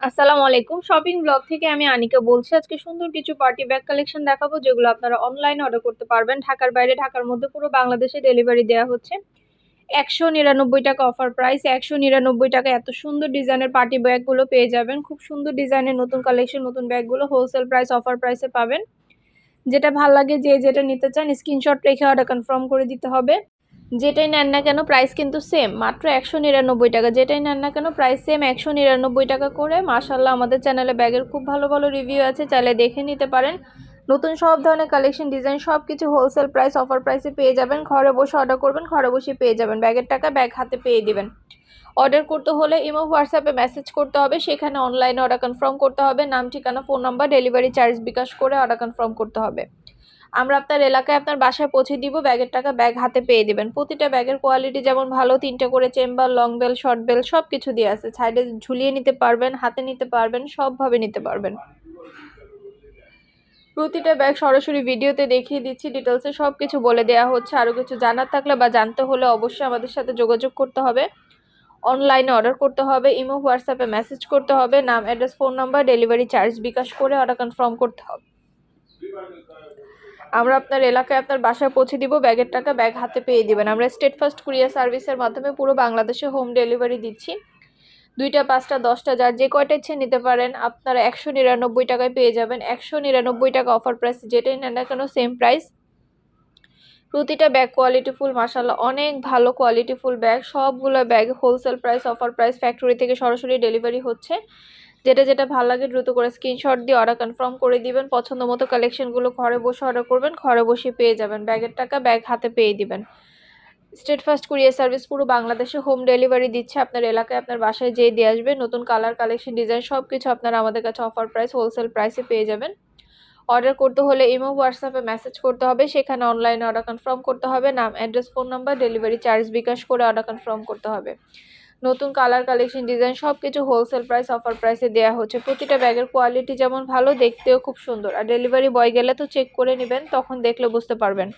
আসসালামু আলাইকুম। Shopping blog থেকে আমি আনিকা বলছি, আজকে সুন্দর কিছু পার্টি ব্যাগ কালেকশন দেখাবো, যেগুলো আপনারা অনলাইনে অর্ডার করতে পারবেন। ঢাকার বাইরে, ঢাকার মধ্যে পুরো বাংলাদেশে ডেলিভারি দেওয়া হচ্ছে। একশো নিরানব্বই টাকা অফার প্রাইস একশো নিরানব্বই টাকা এত সুন্দর ডিজাইনের পার্টি ব্যাগগুলো পেয়ে যাবেন। খুব সুন্দর ডিজাইনের নতুন কালেকশন নতুন ব্যাগগুলো হোলসেল প্রাইস অফার প্রাইসে পাবেন। যেটা ভালো লাগে, যে যেটা নিতে চান স্ক্রিনশট রেখে অর্ডার কনফার্ম করে দিতে হবে। যেটাই নেন না কেন প্রাইস কিন্তু সেম মাত্র একশো নিরানব্বই টাকা। যেটাই নেন না কেন প্রাইস সেম একশো নিরানব্বই টাকা করে মাশাল্লাহ আমাদের চ্যানেলে ব্যাগের খুব ভালো ভালো রিভিউ আছে, চাইলে দেখে নিতে পারেন। নতুন সব ধরনের কালেকশন ডিজাইন সব কিছু হোলসেল প্রাইস অফার প্রাইসে পেয়ে যাবেন। ঘরে বসে অর্ডার করবেন, ঘরে বসে পেয়ে যাবেন। ব্যাগের টাকা ব্যাগ হাতে পেয়ে দিবেন। অর্ডার করতে হলে ইমো, হোয়াটসঅ্যাপে মেসেজ করতে হবে। সেখানে অনলাইনে অর্ডার কনফার্ম করতে হবে। নাম, ঠিকানা phone number delivery charge bKash করে অর্ডার কনফার্ম করতে হবে। আমরা আপনার এলাকায় আপনার বাসায় পৌঁছে দিব, ব্যাগের টাকা ব্যাগ হাতে পেয়ে দিবেন। প্রতিটা ব্যাগের কোয়ালিটি যেমন ভালো, তিনটে করে chamber long belt short belt সব কিছু দিয়ে আছে। সাইডে ঝুলিয়ে নিতে পারবেন, হাতে নিতে পারবেন, সবভাবে নিতে পারবেন। প্রতিটা ব্যাগ সরাসরি ভিডিওতে দেখিয়ে দিচ্ছি ডিটেলসে সব কিছু বলে দেওয়া হচ্ছে। আরও কিছু জানার থাকলে বা জানতে হলে অবশ্যই আমাদের সাথে যোগাযোগ করতে হবে। অনলাইনে অর্ডার করতে হবে, ইমো হোয়াটসঅ্যাপে মেসেজ করতে হবে। নাম address phone number delivery charge bKash করে অর্ডার কনফার্ম করতে হবে। আমরা আপনার এলাকায় আপনার বাসায় পৌঁছে দিব, ব্যাগের টাকা ব্যাগ হাতে পেয়ে দিবেন। আমরা স্টেট ফার্স্ট কুরিয়ার সার্ভিসের মাধ্যমে পুরো বাংলাদেশে হোম ডেলিভারি দিচ্ছি। দুইটা, পাঁচটা, দশটা, যার যে কয়টা ইচ্ছে নিতে পারেন, আপনারা একশো নিরানব্বই টাকায় পেয়ে যাবেন। একশো নিরানব্বই টাকা অফার প্রাইস যেটাই নেন না কেন সেম প্রাইস প্রতিটা ব্যাগ কোয়ালিটি ফুল মাসাল্লাহ অনেক ভালো কোয়ালিটি ফুল ব্যাগ সবগুলো bag wholesale price offer price factory থেকে সরাসরি ডেলিভারি হচ্ছে। যেটা যেটা ভালো লাগে দ্রুত করে স্ক্রিনশট দিয়ে অর্ডার কনফার্ম করে দিবেন, পছন্দ মতো কালেকশনগুলো ঘরে বসে অর্ডার করবেন, ঘরে বসে পেয়ে যাবেন। ব্যাগের টাকা ব্যাগ হাতে পেয়ে দিবেন। স্টেট ফার্স্ট কুরিয়ার সার্ভিস পুরো বাংলাদেশে হোম ডেলিভারি দিচ্ছে। আপনার এলাকায় আপনার বাসায় যেয়ে দিয়ে আসবে। নতুন কালার কালেকশন ডিজাইন সব কিছু আপনারা আমাদের কাছে অফার প্রাইস হোলসেল প্রাইসে পেয়ে যাবেন। অর্ডার করতে হলে ইমো হোয়াটসঅ্যাপে মেসেজ করতে হবে। সেখানে অনলাইনে অর্ডার কনফার্ম করতে হবে। নাম address phone number delivery charge bKash করে অর্ডার কনফার্ম করতে হবে। নতুন কালার কালেকশন ডিজাইন সব কিছু হোলসেল প্রাইস অফার প্রাইসে দেওয়া হচ্ছে। প্রতিটা ব্যাগের কোয়ালিটি যেমন ভালো, দেখতেও খুব সুন্দর। আর ডেলিভারি বয় গেলে তো চেক করে নেবেন, তখন দেখলে বুঝতে পারবেন।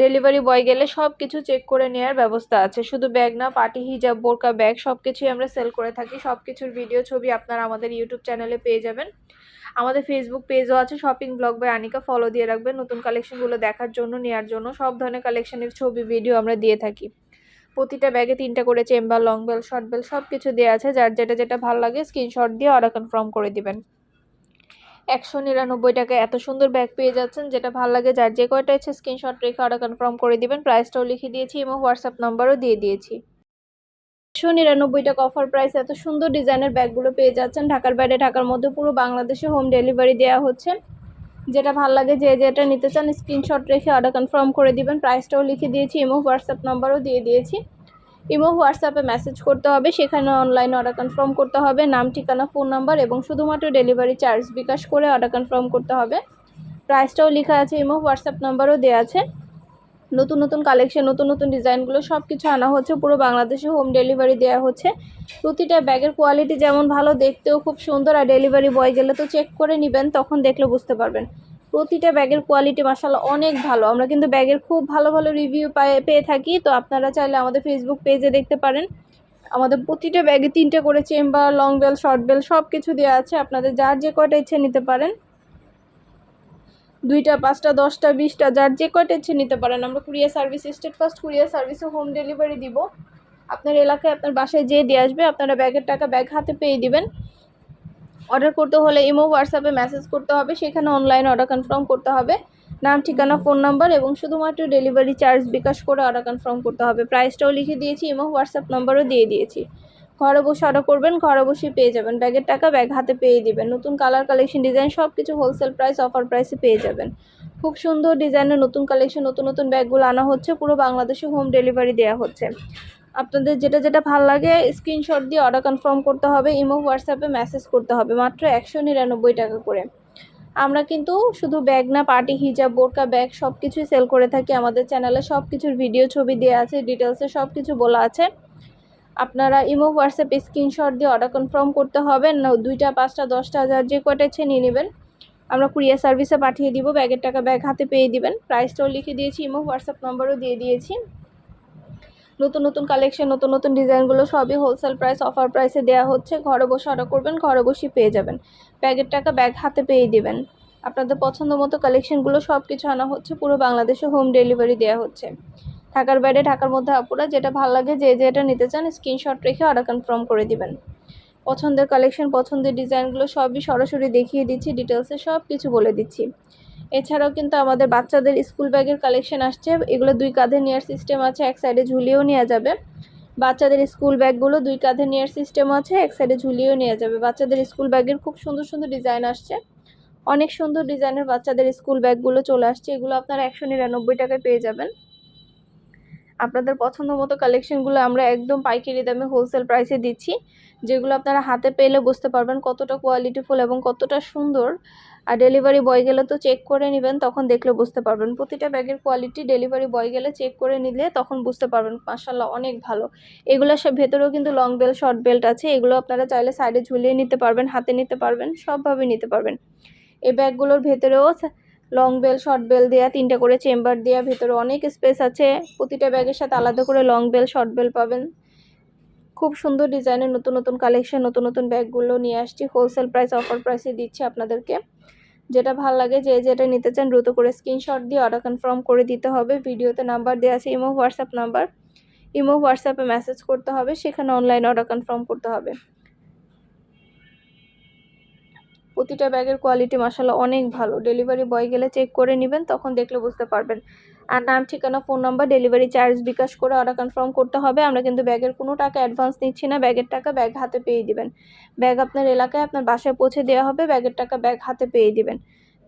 ডেলিভারি বয় গেলে সব কিছু চেক করে নেওয়ার ব্যবস্থা আছে। শুধু ব্যাগ না পার্টি হিজাব বোরকা ব্যাগ সব কিছুই আমরা সেল করে থাকি। সব কিছুর ভিডিও ছবি আপনারা আমাদের ইউটিউব চ্যানেলে পেয়ে যাবেন। আমাদের ফেসবুক পেজও আছে shopping blog by Anika follow দিয়ে রাখবেন। নতুন কালেকশনগুলো দেখার জন্য নেওয়ার জন্য, সব ধরনের কালেকশনের ছবি ভিডিও আমরা দিয়ে থাকি। প্রতিটা ব্যাগে তিনটা করে chamber long belt short belt সব কিছু দেওয়া আছে। যার যেটা যেটা ভালো লাগে স্ক্রিনশট দিয়ে অর্ডার কনফার্ম করে দিবেন। একশো নিরানব্বই টাকায় এত সুন্দর ব্যাগ পেয়ে যাচ্ছেন, যেটা ভালো লাগে। যার যে কয়টা ইচ্ছে স্ক্রিনশট রেখে অর্ডার কনফার্ম করে দিবেন। প্রাইসটাও লিখে দিয়েছি এবং হোয়াটসঅ্যাপ নাম্বারও দিয়ে দিয়েছি। একশো নিরানব্বই টাকা অফার প্রাইস এত সুন্দর ডিজাইনের ব্যাগগুলো পেয়ে যাচ্ছেন। ঢাকার বাইরে, ঢাকার মধ্যে পুরো বাংলাদেশে হোম ডেলিভারি দেওয়া হচ্ছে। যেটা ভালো লাগে যে যেটা নিতে চান স্ক্রিনশট রেখে অর্ডার কনফার্ম করে দিবেন। প্রাইসটাও লিখে দিয়েছি ইমো হোয়াটসঅ্যাপ নাম্বারও দিয়ে দিয়েছি। ইমো হোয়াটসঅ্যাপে মেসেজ করতে হবে, সেখানে অনলাইনে অর্ডার কনফার্ম করতে হবে। নাম, ঠিকানা ফোন নাম্বার এবং শুধুমাত্র ডেলিভারি চার্জ বিকাশ করে অর্ডার কনফার্ম করতে হবে। প্রাইসটাও লেখা আছে ইমো হোয়াটসঅ্যাপ নাম্বারও দেওয়া আছে। নতুন নতুন কালেকশন নতুন নতুন ডিজাইনগুলো সব কিছু আনা হচ্ছে। পুরো বাংলাদেশে হোম ডেলিভারি দেওয়া হচ্ছে। প্রতিটা ব্যাগের কোয়ালিটি যেমন ভালো, দেখতেও খুব সুন্দর। আর ডেলিভারি বয় গেলে তো চেক করে নেবেন, তখন দেখলে বুঝতে পারবেন। প্রতিটা ব্যাগের কোয়ালিটি মাসাল্লাহ অনেক ভালো। আমরা কিন্তু ব্যাগের খুব ভালো ভালো রিভিউ পেয়ে থাকি। তো আপনারা চাইলে আমাদের ফেসবুক পেজে দেখতে পারেন। আমাদের প্রতিটা ব্যাগে তিনটে করে chamber long belt short belt সব কিছু দেওয়া আছে। আপনাদের যার যে কয়টা ইচ্ছে নিতে পারেন। দুইটা, পাঁচটা, দশটা, বিশটা, যার যে কয়টা ইচ্ছে নিতে পারেন। আমরা courier service Steadfast courier সার্ভিসে হোম ডেলিভারি দিব। আপনার এলাকায় আপনার বাসায় যেয়ে দিয়ে আসবে, আপনারা ব্যাগের টাকা ব্যাগ হাতে পেয়ে দিবেন। অর্ডার করতে হলে ইমো হোয়াটসঅ্যাপে মেসেজ করতে হবে, সেখানে অনলাইন অর্ডার কনফার্ম করতে হবে। নাম, ঠিকানা ফোন নাম্বার এবং শুধুমাত্র ডেলিভারি চার্জ বিকাশ করে অর্ডার কনফার্ম করতে হবে। প্রাইসটাও লিখে দিয়েছি ইমো হোয়াটসঅ্যাপ নাম্বারও দিয়ে দিয়েছি। ঘরে বসে অর্ডার করবেন, ঘরে বসে পেয়ে যাবেন। ব্যাগের টাকা ব্যাগ হাতে পেয়ে দিবেন। নতুন কালার কালেকশন ডিজাইন সব কিছু হোলসেল প্রাইস অফার প্রাইসে পেয়ে যাবেন। খুব সুন্দর ডিজাইনের নতুন কালেকশন নতুন নতুন ব্যাগগুলো আনা হচ্ছে। পুরো বাংলাদেশে হোম ডেলিভারি দেওয়া হচ্ছে। আপনাদের যেটা যেটা ভালো লাগে স্ক্রিনশট দিয়ে অর্ডার কনফার্ম করতে হবে ইমো হোয়াটসঅ্যাপে মেসেজ করতে হবে, মাত্র একশো নিরানব্বই টাকা করে। আমরা কিন্তু শুধু ব্যাগ না পার্টি হিজাব বোরকা ব্যাগ সব কিছুই সেল করে থাকি। আমাদের চ্যানেলে সব কিছুর ভিডিও ছবি দেওয়া আছে ডিটেলসে সব কিছু বলা আছে। আপনারা ইমো, হোয়াটসঅ্যাপে স্ক্রিনশট দিয়ে অর্ডার কনফার্ম করতে হবে। না, দুইটা, পাঁচটা, দশটা হাজার যে কয়টা ইচ্ছে নিয়ে নেবেন। আমরা কুরিয়ার সার্ভিসে পাঠিয়ে দিব, ব্যাগের টাকা ব্যাগ হাতে পেয়ে দিবেন। প্রাইসটাও লিখে দিয়েছি, ইমো, হোয়াটসঅ্যাপ নম্বরও দিয়ে দিয়েছি। নতুন নতুন কালেকশন নতুন নতুন ডিজাইনগুলো সবই হোলসেল প্রাইস অফার প্রাইসে দেওয়া হচ্ছে। ঘরে বসে অর্ডার করবেন, ঘরে বসেই পেয়ে যাবেন। ব্যাগের টাকা ব্যাগ হাতে পেয়ে দিবেন। আপনাদের পছন্দ মতো কালেকশনগুলো সব কিছু আনা হচ্ছে, পুরো বাংলাদেশে হোম ডেলিভারি দেওয়া হচ্ছে। ঢাকার বাইরে, ঢাকার মধ্যে আপুরা যেটা ভালো লাগে, যে যেটা নিতে চান স্ক্রিনশট রেখে অর্ডার কনফার্ম করে দিবেন। পছন্দের কালেকশন পছন্দের ডিজাইনগুলো সবই সরাসরি দেখিয়ে দিচ্ছি ডিটেলসে সব কিছু বলে দিচ্ছি। এছাড়াও কিন্তু আমাদের বাচ্চাদের স্কুল ব্যাগের কালেকশন আসছে, এগুলো দুই কাঁধে নেওয়ার সিস্টেম আছে, এক সাইডে ঝুলিয়েও নেওয়া যাবে। বাচ্চাদের স্কুল ব্যাগগুলো দুই কাঁধে নেওয়ার সিস্টেম আছে, এক সাইডে ঝুলিয়েও নেওয়া যাবে। বাচ্চাদের স্কুল ব্যাগের খুব সুন্দর সুন্দর ডিজাইন আসছে। অনেক সুন্দর ডিজাইনের বাচ্চাদের স্কুল ব্যাগগুলো চলে আসছে, এগুলো আপনারা একশো নিরানব্বই টাকায় পেয়ে যাবেন। আপনাদের পছন্দ মতো কালেকশনগুলো আমরা একদম পাইকারি দামে হোলসেল প্রাইসে দিচ্ছি, যেগুলো আপনারা হাতে পেলে বুঝতে পারবেন কতটা কোয়ালিটিফুল এবং কতটা সুন্দর। আর ডেলিভারি বয় গেলে তো চেক করে নেবেন, তখন দেখলে বুঝতে পারবেন। প্রতিটা ব্যাগের কোয়ালিটি ডেলিভারি বয় গেলে চেক করে নিলে তখন বুঝতে পারবেন মাসাল্লাহ অনেক ভালো। এগুলো সব ভেতরেও কিন্তু লং বেল্ট শর্ট বেল্ট আছে, এগুলো আপনারা চাইলে সাইডে ঝুলিয়ে নিতে পারবেন, হাতে নিতে পারবেন, সবভাবে নিতে পারবেন। এই ব্যাগগুলোর ভেতরেও লং বেল শর্ট বেল দেওয়া তিনটা করে চেম্বার দেওয়া ভেতরে অনেক স্পেস আছে। প্রতিটা ব্যাগের সাথে আলাদা করে লং বেল শর্ট বেল পাবেন। খুব সুন্দর ডিজাইনের নতুন নতুন কালেকশন নতুন নতুন ব্যাগগুলো নিয়ে আসছি। হোলসেল প্রাইস অফার প্রাইসে দিচ্ছি আপনাদেরকে। যেটা ভালো লাগে, যে যেটা নিতে চান দ্রুত করে স্ক্রিনশট দিয়ে অর্ডার কনফার্ম করে দিতে হবে। ভিডিওতে নাম্বার দেওয়া আছে, ইমো, হোয়াটসঅ্যাপ নাম্বার ইমো, হোয়াটসঅ্যাপে মেসেজ করতে হবে, সেখানে অনলাইন অর্ডার কনফার্ম করতে হবে। প্রতিটা ব্যাগের কোয়ালিটি মাসাল্লাহ অনেক ভালো। ডেলিভারি বয় গেলে চেক করে নেবেন, তখন দেখলে বুঝতে পারবেন। আর নাম, ঠিকানা phone number delivery charge bKash করে অর্ডার কনফার্ম করতে হবে। আমরা কিন্তু ব্যাগের কোনো টাকা অ্যাডভান্স নিচ্ছি না, ব্যাগের টাকা ব্যাগ হাতে পেয়ে দিবেন। ব্যাগ আপনার এলাকায় আপনার বাসায় পৌঁছে দেওয়া হবে, ব্যাগের টাকা ব্যাগ হাতে পেয়ে দিবেন।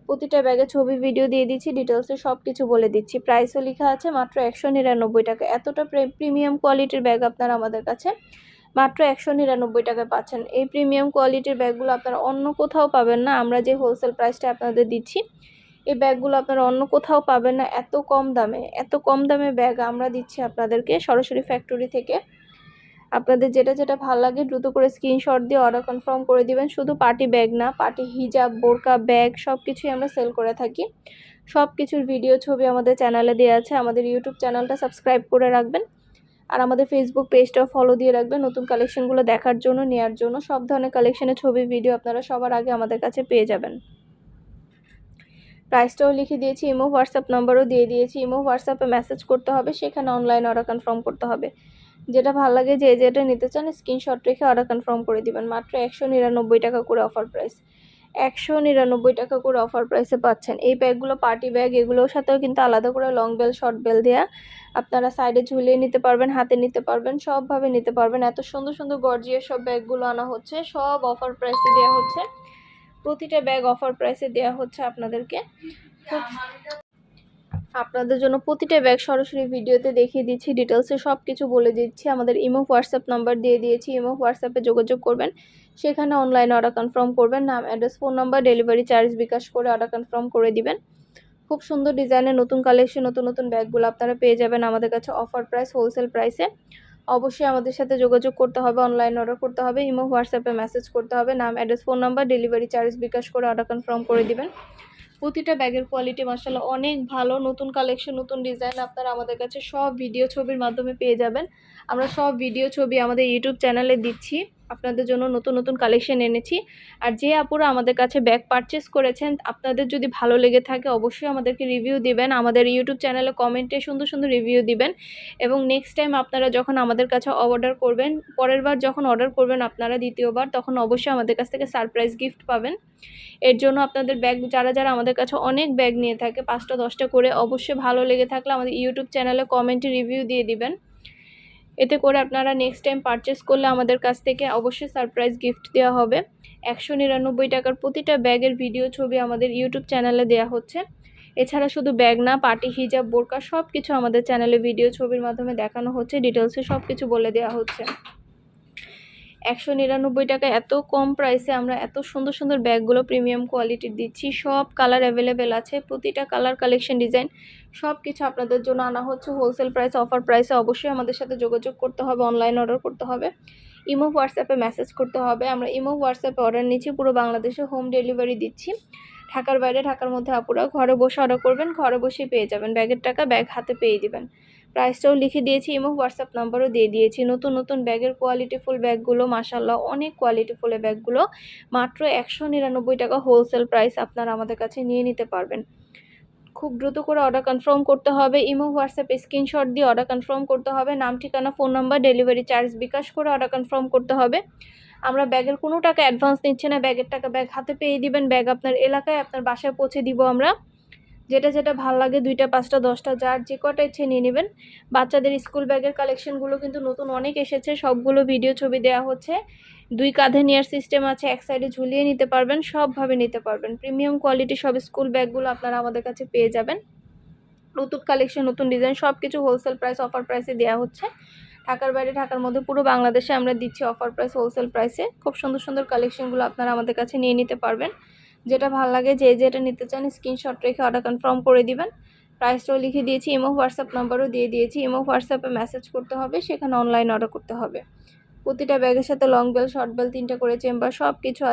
প্রতিটা ব্যাগে ছবি ভিডিও দিয়ে দিচ্ছি ডিটেলসে সব কিছু বলে দিচ্ছি। প্রাইসও লেখা আছে মাত্র একশো নিরানব্বই টাকা। এতটা প্রিমিয়াম কোয়ালিটির ব্যাগ আপনার আমাদের কাছে। মাত্র একশো নিরানব্বই টাকায় পাচ্ছেন। এই প্রিমিয়াম কোয়ালিটির ব্যাগগুলো আপনারা অন্য কোথাও পাবেন না। আমরা যে হোলসেল প্রাইসটা আপনাদের দিচ্ছি, এই ব্যাগগুলো আপনারা অন্য কোথাও পাবেন না। এত কম দামে, এত কম দামে ব্যাগ আমরা দিচ্ছি আপনাদেরকে সরাসরি ফ্যাক্টরি থেকে। আপনাদের যেটা যেটা ভালো লাগে দ্রুত করে স্ক্রিনশট দিয়ে অর্ডার কনফার্ম করে দিবেন। শুধু পার্টি ব্যাগ না, পার্টি হিজাব, বোরকা, ব্যাগ সব কিছুই আমরা সেল করে থাকি। সব কিছুর ভিডিও ছবি আমাদের চ্যানেলে দেওয়া আছে। আমাদের ইউটিউব চ্যানেলটা সাবস্ক্রাইব করে রাখবেন। আর আমাদের ফেসবুক পেজটাও ফলো দিয়ে রাখবেন। নতুন কালেকশনগুলো দেখার জন্য নেওয়ার জন্য সব ধরনের কালেকশনের ছবি ভিডিও আপনারা সবার আগে আমাদের কাছে পেয়ে যাবেন। প্রাইসটাও লিখে দিয়েছি, ইমো হোয়াটসঅ্যাপ নাম্বারও দিয়ে দিয়েছি। ইমো হোয়াটসঅ্যাপে মেসেজ করতে হবে, সেখানে অনলাইন অর্ডার কনফার্ম করতে হবে। যেটা ভালো লাগে, যে যেটা নিতে চান স্ক্রিনশট রেখে অর্ডার কনফার্ম করে দিবেন। মাত্র একশো নিরানব্বই টাকা করে অফার প্রাইস একশো নিরানব্বই টাকা করে অফার প্রাইসে পাচ্ছেন। এই ব্যাগগুলো পার্টি ব্যাগ এগুলোর সাথেও কিন্তু আলাদা করে লং বেল শর্ট বেল দেওয়া আপনারা সাইডে ঝুলিয়ে নিতে পারবেন, হাতে নিতে পারবেন, সবভাবে নিতে পারবেন। এত সুন্দর সুন্দর গর্জিয়ার সব ব্যাগগুলো আনা হচ্ছে, সব অফার প্রাইসে দেওয়া হচ্ছে। প্রতিটা ব্যাগ অফার প্রাইসে দেওয়া হচ্ছে আপনাদেরকে। আপনাদের জন্য প্রতিটা ব্যাগ সরাসরি ভিডিওতে দেখিয়ে দিচ্ছি। ডিটেলসে সব কিছু বলে দিচ্ছি। আমাদের ইমো হোয়াটসঅ্যাপ নাম্বার দিয়ে দিয়েছি। ইমো হোয়াটসঅ্যাপে যোগাযোগ করবেন। সেখানে অনলাইনে অর্ডার কনফার্ম করবেন। নাম address phone number delivery charge bKash করে অর্ডার কনফার্ম করে দিবেন। খুব সুন্দর ডিজাইনের নতুন কালেকশন নতুন নতুন ব্যাগগুলো আপনারা পেয়ে যাবেন আমাদের কাছে অফার প্রাইস হোলসেল প্রাইসে অবশ্যই আমাদের সাথে যোগাযোগ করতে হবে অনলাইন অর্ডার করতে হবে ইমো হোয়াটসঅ্যাপে মেসেজ করতে হবে। নাম address phone number delivery charge bKash করে অর্ডার কনফার্ম করে দিবেন। প্রতিটা ব্যাগের কোয়ালিটি মার্শাল অনেক ভালো। নতুন কালেকশন নতুন ডিজাইন আপনারা আমাদের কাছে সব ভিডিও ছবির মাধ্যমে পেয়ে যাবেন। আমরা সব ভিডিও ছবি আমাদের ইউটিউব চ্যানেলে দিচ্ছি। আপনাদের জন্য নতুন নতুন কালেকশন এনেছি। আর যে আপুরা আমাদের কাছে ব্যাগ পারচেস করেছেন, আপনাদের যদি ভালো লেগে থাকে অবশ্যই আমাদেরকে রিভিউ দিবেন, আমাদের ইউটিউব চ্যানেলে কমেন্টে সুন্দর সুন্দর রিভিউ দিবেন এবং নেক্সট টাইম আপনারা যখন আমাদের কাছে অর্ডার করবেন, পরের বার যখন অর্ডার করবেন আপনারা দ্বিতীয়বার, তখন অবশ্যই আমাদের কাছ থেকে সারপ্রাইজ গিফট পাবেন। এর জন্য আপনাদের ব্যাগ যারা যারা আমাদের কাছে অনেক ব্যাগ নিয়ে থাকে, পাঁচটা দশটা করে অবশ্যই ভালো লেগে থাকলে আমাদের ইউটিউব চ্যানেলে কমেন্টে রিভিউ দিয়ে দিবেন। এতে করে আপনারা নেক্সট টাইম পারচেস করলে আমাদের কাছ থেকে অবশ্যই সারপ্রাইজ গিফট দেওয়া হবে। একশো নিরানব্বই টাকার প্রতিটা ব্যাগের ভিডিও ছবি আমাদের ইউটিউব চ্যানেলে দেওয়া হচ্ছে। এছাড়া শুধু ব্যাগ না পার্টি হিজাব বোরকা সব কিছু আমাদের চ্যানেলে ভিডিও ছবির মাধ্যমে দেখানো হচ্ছে। ডিটেলসে সব কিছু বলে দেওয়া হচ্ছে। একশো নিরানব্বই টাকা এত কম প্রাইসে আমরা এত সুন্দর সুন্দর ব্যাগগুলো প্রিমিয়াম কোয়ালিটির দিচ্ছি। সব কালার অ্যাভেলেবেল আছে, প্রতিটা কালার কালেকশন ডিজাইন সব কিছু আপনাদের জন্য আনা হচ্ছে। হোলসেল প্রাইস অফার প্রাইসে অবশ্যই আমাদের সাথে যোগাযোগ করতে হবে অনলাইন অর্ডার করতে হবে। ইমো হোয়াটসঅ্যাপে মেসেজ করতে হবে। আমরা ইমো হোয়াটসঅ্যাপে অর্ডার নিচ্ছি, পুরো বাংলাদেশে হোম ডেলিভারি দিচ্ছি। ঢাকার বাইরে, ঢাকার মধ্যে আপুরা, ঘরে বসে অর্ডার করবেন, ঘরে বসেই পেয়ে যাবেন। ব্যাগের টাকা ব্যাগ হাতে পেয়ে দিবেন। প্রাইসটাও লিখে দিয়েছি এবং হোয়াটসঅ্যাপ নাম্বারও দিয়ে দিয়েছি। নতুন নতুন ব্যাগের কোয়ালিটিফুল ব্যাগগুলো মাসাল্লাহ অনেক কোয়ালিটিফুল ব্যাগগুলো। মাত্র একশো নিরানব্বই টাকা হোলসেল প্রাইস আপনারা আমাদের কাছে নিয়ে নিতে পারবেন। খুব দ্রুত করে অর্ডার কনফার্ম করতে হবে। ইমো, হোয়াটসঅ্যাপে স্ক্রিনশট দিয়ে অর্ডার কনফার্ম করতে হবে। নাম, ঠিকানা phone number delivery charge bKash করে অর্ডার কনফার্ম করতে হবে। আমরা ব্যাগের কোনো টাকা অ্যাডভান্স নিচ্ছি না। ব্যাগের টাকা ব্যাগ হাতে পেয়ে দিবেন। ব্যাগ আপনার এলাকায়, আপনার বাসায় পৌঁছে দিব আমরা। যেটা যেটা ভালো লাগে দুইটা, পাঁচটা, দশটা, যার যে কটা ইচ্ছে নিয়ে নেবেন। বাচ্চাদের স্কুল ব্যাগের কালেকশনগুলো কিন্তু নতুন অনেক এসেছে, সবগুলো ভিডিও ছবি দেওয়া হচ্ছে। দুই কাঁধে নেওয়ার সিস্টেম আছে, এক সাইডে ঝুলিয়ে নিতে পারবেন, সবভাবে নিতে পারবেন। প্রিমিয়াম কোয়ালিটি সব স্কুল ব্যাগগুলো আপনারা আমাদের কাছে পেয়ে যাবেন। নতুন কালেকশন নতুন ডিজাইন সব কিছু হোলসেল প্রাইস অফার প্রাইসে দেওয়া হচ্ছে। ঢাকার বাইরে, ঢাকার মধ্যে পুরো বাংলাদেশে আমরা দিচ্ছি অফার প্রাইস হোলসেল প্রাইসে খুব সুন্দর সুন্দর কালেকশনগুলো আপনারা আমাদের কাছে নিয়ে নিতে পারবেন। যেটা ভালো লাগে, যে যেটা নিতে চান স্ক্রিনশট রেখে অর্ডার কনফার্ম করে দিবেন। প্রাইসটাও লিখে দিয়েছি ইমো হোয়াটসঅ্যাপ নাম্বারও দিয়ে দিয়েছি। ইমো হোয়াটসঅ্যাপে মেসেজ করতে হবে, সেখানে অনলাইন অর্ডার করতে হবে। প্রতিটা ব্যাগের সাথে লং বেল শর্ট বেল তিনটা করে চেম্বার সব কিছু